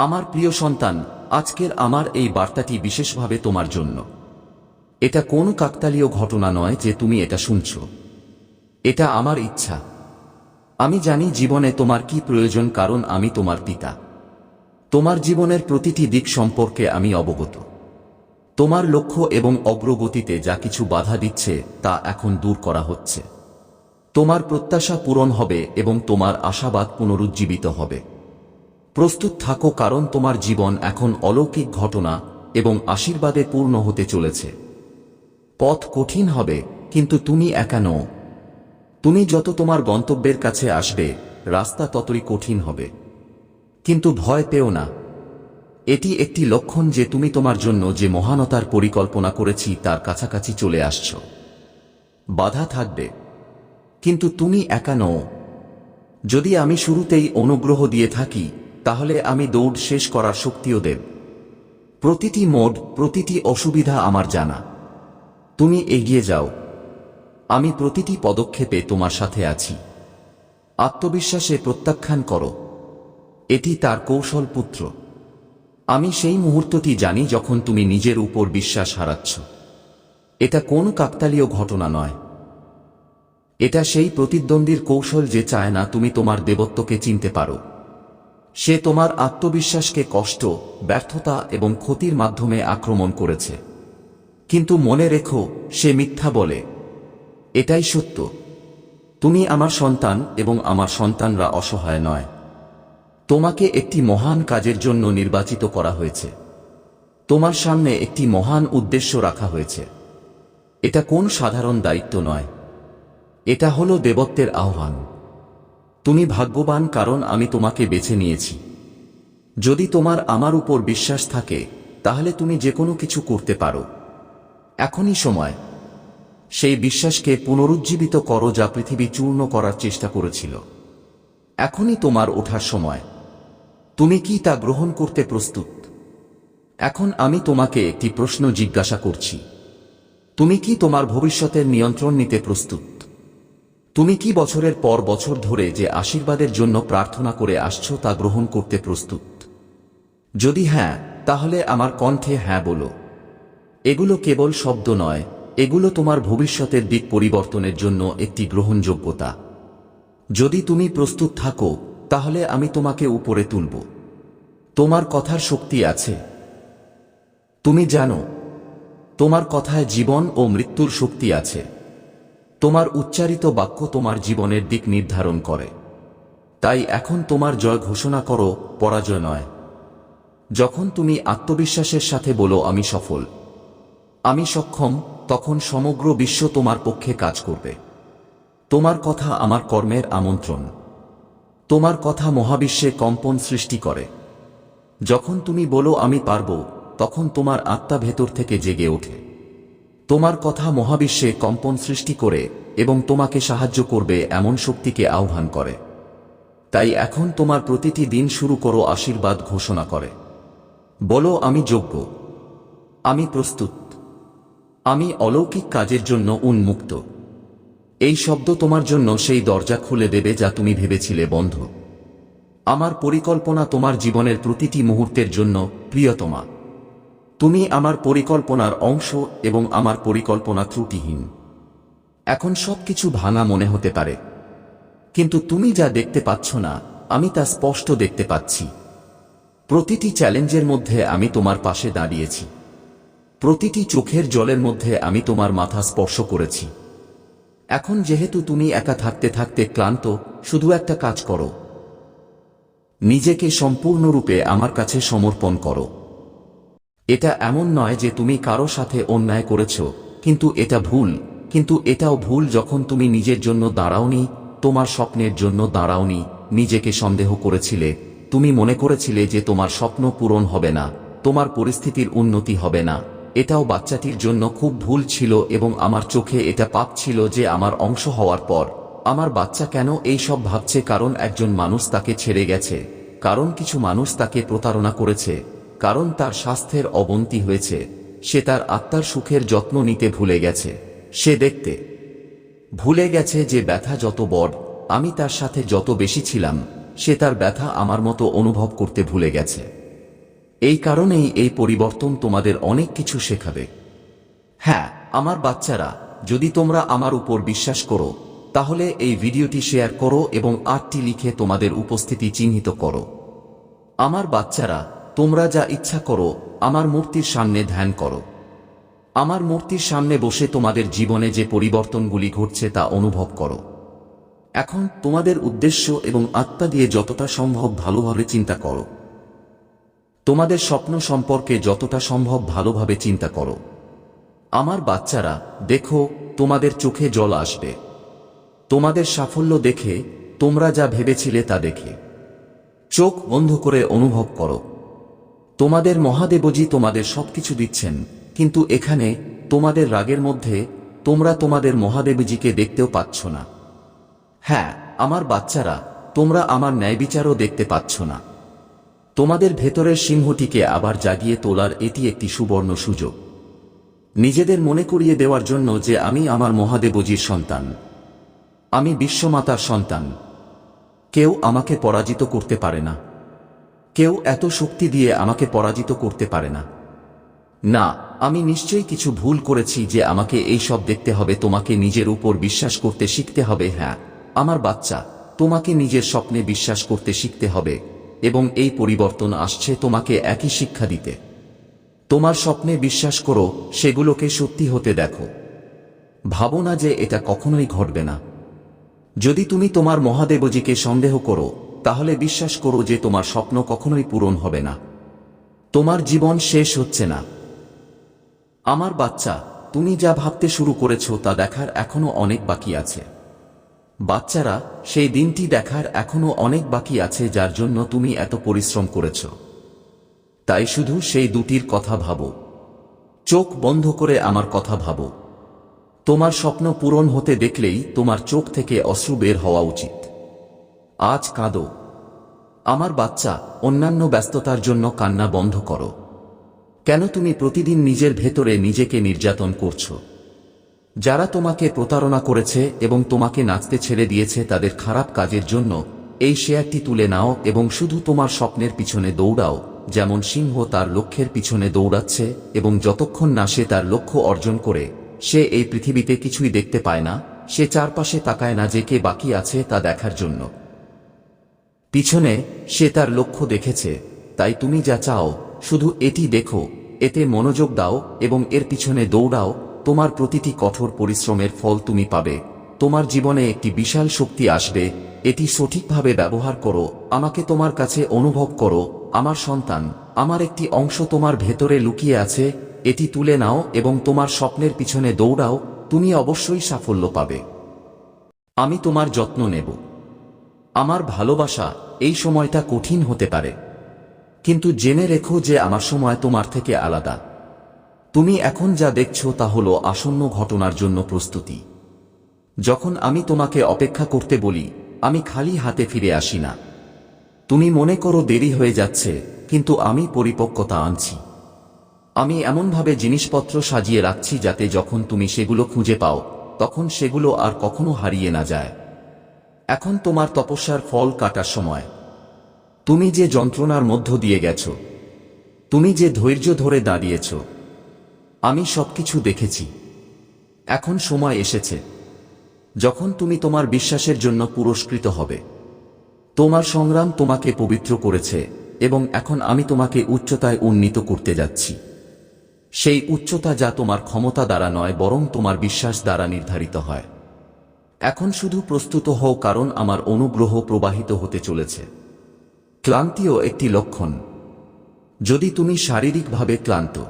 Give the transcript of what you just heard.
আমার প্রিয় সন্তান, আজকের আমার এই বার্তাটি বিশেষভাবে তোমার জন্য। এটা কোনো কাকতালীয় ঘটনা নয় যে তুমি এটা শুনছ। এটা আমার ইচ্ছা। আমি জানি জীবনে তোমার কি প্রয়োজন কারণ আমি তোমার পিতা। তোমার জীবনের প্রতিটি দিক সম্পর্কে আমি অবগত। তোমার লক্ষ্য এবং অগ্রগতিতে যা কিছু বাধা দিচ্ছে তা এখন দূর করা হচ্ছে। তোমার প্রত্যাশা পূরণ হবে এবং তোমার আশাবাদ পুনরুজ্জীবিত হবে। প্রস্তুত থাকো কারণ তোমার জীবন এখন অলৌকিক ঘটনা এবং আশীর্বাদে পূর্ণ হতে চলেছে। পথ কঠিন হবে, কিন্তু তুমি একা নও। তুমি যত তোমার গন্তব্যের কাছে আসবে, রাস্তা ততই কঠিন হবে। কিন্তু ভয় পেও না। এটি একটি লক্ষণ যে তুমি তোমার জন্য যে মহানতার পরিকল্পনা করেছি, তার কাছাকাছি চলে আসছ। বাধা থাকবে। কিন্তু তুমি একা নও। যদি আমি শুরুতেই অনুগ্রহ দিয়ে থাকি তাহলে আমি দৌড় শেষ করার শক্তিও দেব। প্রতিটি মোড, প্রতিটি অসুবিধা আমার জানা। তুমি এগিয়ে যাও। আমি প্রতিটি পদক্ষেপে তোমার সাথে আছি। আত্মবিশ্বাসে প্রত্যাখ্যান করো। এটি তার কৌশল পুত্র। আমি সেই মুহূর্তটি জানি যখন তুমি নিজের উপর বিশ্বাস হারাচ্ছ। এটা কোন কাকতালীয় ঘটনা নয়। এটা সেই প্রতিদ্বন্দ্বীর কৌশল যে চায় না তুমি তোমার দেবত্বকে চিনতে পারো। সে তোমার আত্মবিশ্বাসকে কষ্ট, ব্যর্থতা এবং ক্ষতির মাধ্যমে আক্রমণ করেছে। কিন্তু মনে রেখো, সে মিথ্যা বলে। এটাই সত্য। তুমি আমার সন্তান এবং আমার সন্তানরা অসহায় নয়। তোমাকে একটি মহান কাজের জন্য নির্বাচিত করা হয়েছে। তোমার সামনে একটি মহান উদ্দেশ্য রাখা হয়েছে। এটা কোন সাধারণ দায়িত্ব নয়। এটা হলো দেবত্বের আহ্বান। তুমি ভাগ্যবান কারণ আমি তোমাকে বেছে নিয়েছি। যদি তোমার আমার উপর বিশ্বাস থাকে, তাহলে তুমি যে কোনো কিছু করতে পারো। এখনই সময়। সেই বিশ্বাসকে পুনরুজ্জীবিত করো যা পৃথিবী চূর্ণ করার চেষ্টা করেছিল। এখনই তোমার ওঠার সময়। তুমি কি তা গ্রহণ করতে প্রস্তুত? এখন আমি তোমাকে একটি প্রশ্ন জিজ্ঞাসা করছি। তুমি কি তোমার ভবিষ্যতের নিয়ন্ত্রণ নিতে প্রস্তুত? তুমি কি বছরের পর বছর ধরে যে আশীর্বাদের জন্য প্রার্থনা করে আসছো তা গ্রহণ করতে প্রস্তুত? যদি হ্যাঁ তাহলে আমার কণ্ঠে হ্যাঁ বলো। এগুলো কেবল শব্দ নয়, এগুলো তোমার ভবিষ্যতের দিক পরিবর্তনের জন্য একটি গ্রহণযোগ্যতা। যদি তুমি প্রস্তুত থাকো, তাহলে আমি তোমাকে উপরে তুলব। তোমার কথার শক্তি আছে। তুমি জানো, তোমার কথায় জীবন ও মৃত্যুর শক্তি আছে। তোমার উচ্চারিত বাক্য তোমার জীবনের দিক নির্ধারণ করে। তাই এখন তোমার জয় ঘোষণা করো, পরাজয় নয়। যখন তুমি আত্মবিশ্বাসের সাথে বলো, আমি সফল। আমি সক্ষম, তখন সমগ্র বিশ্ব তোমার পক্ষে কাজ করবে। তোমার কথা আমার কর্মের আমন্ত্রণ। তোমার কথা মহাবিশ্বে কম্পন সৃষ্টি করে। যখন তুমি বলো, আমি পারব, তখন তোমার আত্মা ভেতর থেকে জেগে ওঠে। তোমার কথা মহাবিশ্বে কম্পন সৃষ্টি করে এবং তোমাকে সাহায্য করবে এমন শক্তিকে আহ্বান করে। তাই এখন তোমার প্রতিটি দিন শুরু করো আশীর্বাদ ঘোষণা করে। বলো, আমি যোগ্য। আমি প্রস্তুত। আমি অলৌকিক কাজের জন্য উন্মুক্ত। এই শব্দ তোমার জন্য সেই দরজা খুলে দেবে যা তুমি ভেবেছিলে বন্ধ। আমার পরিকল্পনা তোমার জীবনের প্রতিটি মুহূর্তের জন্য প্রিয়তমা। তুমি আমার পরিকল্পনার অংশ এবং আমার পরিকল্পনা ত্রুটিহীন। এখন সবকিছু ভাঙা মনে হতে পারে। কিন্তু তুমি যা দেখতে পাচ্ছ না, আমি তা স্পষ্ট দেখতে পাচ্ছি। প্রতিটি চ্যালেঞ্জের মধ্যে আমি তোমার পাশে দাঁড়িয়েছি। প্রতিটি চোখের জলের মধ্যে আমি তোমার মাথা স্পর্শ করেছি। এখন যেহেতু তুমি একা থাকতে থাকতে ক্লান্ত, শুধু একটা কাজ করো। নিজেকে সম্পূর্ণরূপে আমার কাছে সমর্পণ করো। এটা এমন নয় যে তুমি কারও সাথে অন্যায় করেছ, কিন্তু এটা ভুল, কিন্তু এটাও ভুল যখন তুমি নিজের জন্য দাঁড়াওনি, তোমার স্বপ্নের জন্য দাঁড়াওনি, নিজেকে সন্দেহ করেছিলে, তুমি মনে করেছিলে যে তোমার স্বপ্ন পূরণ হবে না, তোমার পরিস্থিতির উন্নতি হবে না, এটাও বাচ্চাটির জন্য খুব ভুল ছিল এবং আমার চোখে এটা পাপ ছিল যে আমার অংশ হওয়ার পর, আমার বাচ্চা কেন এই সব ভাবছে কারণ একজন মানুষ তাকে ছেড়ে গেছে, কারণ কিছু মানুষ তাকে প্রতারণা করেছে কারণ তার স্বাস্থ্যের অবনতি হয়েছে, সে তার আত্মার সুখের যত্ন নিতে ভুলে গেছে। সে দেখতে ভুলে গেছে যে ব্যথা যত বড়, আমি তার সাথে যত বেশি ছিলাম, সে তার ব্যথা আমার মতো অনুভব করতে ভুলে গেছে। এই কারণেই এই পরিবর্তন তোমাদের অনেক কিছু শেখাবে। হ্যাঁ আমার বাচ্চারা, যদি তোমরা আমার উপর বিশ্বাস করো, তাহলে এই ভিডিওটি শেয়ার করো এবং আটটি লিখে তোমাদের উপস্থিতি চিহ্নিত করো। আমার বাচ্চারা তোমরা যা ইচ্ছা করো, আমার মূর্তির সামনে ধ্যান করো। আমার মূর্তির সামনে বসে তোমাদের জীবনে যে পরিবর্তনগুলি ঘটছে তা অনুভব করো। এখন তোমাদের উদ্দেশ্য এবং আত্মা দিয়ে যতটা সম্ভব ভালোভাবে চিন্তা করো। তোমাদের স্বপ্ন সম্পর্কে যতটা সম্ভব ভালোভাবে চিন্তা করো। আমার বাচ্চারা, দেখো, তোমাদের চোখে জল আসবে। তোমাদের সাফল্য দেখে, তোমরা যা ভেবেছিলে তা দেখে। চোখ বন্ধ করে অনুভব করো। তোমাদের মহাদেবজি তোমাদের সবকিছু দিচ্ছেন, কিন্তু এখানে তোমাদের রাগের মধ্যে তোমরা তোমাদের মহাদেবজিকে দেখতেও পাচ্ছ না। হ্যাঁ আমার বাচ্চারা, তোমরা আমার ন্যায়বিচারও দেখতে পাচ্ছ না। তোমাদের ভেতরের সিংহটিকে আবার জাগিয়ে তোলার এটি একটি সুবর্ণ সুযোগ। নিজেদের মনে করিয়ে দেওয়ার জন্য যে আমি আমার মহাদেবজির সন্তান। আমি বিশ্বমাতার সন্তান। কেউ আমাকে পরাজিত করতে পারে না। কেউ এত শক্তি দিয়ে আমাকে পরাজিত করতে পারে না। না, আমি নিশ্চয়ই কিছু ভুল করেছি যে আমাকে এই সব দেখতে হবে, তোমাকে নিজের উপর বিশ্বাস করতে শিখতে হবে হ্যাঁ। আমার বাচ্চা, তোমাকে নিজের স্বপ্নে বিশ্বাস করতে শিখতে হবে, এবং এই পরিবর্তন আসছে তোমাকে একই শিক্ষা দিতে। তোমার স্বপ্নে বিশ্বাস করো, সেগুলোকে সত্যি হতে দেখো। ভাবো না যে এটা কখনোই ঘটবে না। যদি তুমি তোমার মহাদেবজিকে সন্দেহ করো তাহলে বিশ্বাস করো যে তোমার স্বপ্ন কখনোই পূরণ হবে না। তোমার জীবন শেষ হচ্ছে না। আমার বাচ্চা, তুমি যা ভাবতে শুরু করেছ তা দেখার এখনও অনেক বাকি আছে। বাচ্চারা, সেই দিনটি দেখার এখনও অনেক বাকি আছে যার জন্য তুমি এত পরিশ্রম করেছ। তাই শুধু সেই দুটির কথা ভাবো। চোখ বন্ধ করে আমার কথা ভাবো। তোমার স্বপ্ন পূরণ হতে দেখলেই তোমার চোখ থেকে অশ্রু বের হওয়া উচিত। আজ কাঁদো। আমার বাচ্চা, অন্যান্য ব্যস্ততার জন্য কান্না বন্ধ করো। কেন তুমি প্রতিদিন নিজের ভেতরে নিজেকে নির্যাতন করছ? যারা তোমাকে প্রতারণা করেছে এবং তোমাকে নাচতে ছেড়ে দিয়েছে তাদের খারাপ কাজের জন্য এই শেয়ারটি তুলে নাও এবং শুধু তোমার স্বপ্নের পিছনে দৌড়াও, যেমন সিংহ তার লক্ষ্যের পিছনে দৌড়াচ্ছে এবং যতক্ষণ না সে তার লক্ষ্য অর্জন করে, সে এই পৃথিবীতে কিছুই দেখতে পায় না, সে চারপাশে তাকায় না যে কে বাকি আছে তা দেখার জন্য। পিছনে সে তার লক্ষ্য দেখেছে। তাই তুমি যা চাও, শুধু এটি দেখো, এতে মনোযোগ দাও এবং এর পিছনে দৌড়াও, তোমার প্রতিটি কঠোর পরিশ্রমের ফল তুমি পাবে। তোমার জীবনে একটি বিশাল শক্তি আসবে, এটি সঠিকভাবে ব্যবহার করো, আমাকে তোমার কাছে অনুভব করো, আমার সন্তান, আমার একটি অংশ তোমার ভেতরে লুকিয়ে আছে, এটি তুলে নাও এবং তোমার স্বপ্নের পিছনে দৌড়াও, তুমি অবশ্যই সাফল্য পাবে। আমি তোমার যত্ন নেব। আমার ভালোবাসা এই সময়টা কঠিন হতে পারে। কিন্তু জেনে রেখো যে আমার সময় তোমার থেকে আলাদা। তুমি এখন যা দেখছ তা হলো আসন্ন ঘটনার জন্য প্রস্তুতি। যখন আমি তোমাকে অপেক্ষা করতে বলি, আমি খালি হাতে ফিরে আসি না। তুমি মনে করো দেরি হয়ে যাচ্ছে, কিন্তু আমি পরিপক্কতা আনছি। আমি এমনভাবে জিনিসপত্র সাজিয়ে রাখছি যাতে যখন তুমি সেগুলো খুঁজে পাও, তখন সেগুলো আর কখনো হারিয়ে না যায়। এখন তোমার তপস্যার ফল কাটার সময়। তুমি যে যন্ত্রণার মধ্য দিয়ে গেছ, তুমি যে ধৈর্য ধরে দাঁড়িয়েছ, আমি সবকিছু দেখেছি। এখন সময় এসেছে, যখন তুমি তোমার বিশ্বাসের জন্য পুরস্কৃত হবে। তোমার সংগ্রাম তোমাকে পবিত্র করেছে, এবং এখন আমি তোমাকে উচ্চতায় উন্নীত করতে যাচ্ছি। সেই উচ্চতা যা তোমার ক্ষমতা দ্বারা নয়, বরং তোমার বিশ্বাস দ্বারা নির্ধারিত হয়। এখন শুধু প্রস্তুত হও কারণ আমার অনুগ্রহ প্রবাহিত হতে চলেছে। ক্লান্তিও একটি লক্ষণ। যদি তুমি শারীরিকভাবে ক্লান্ত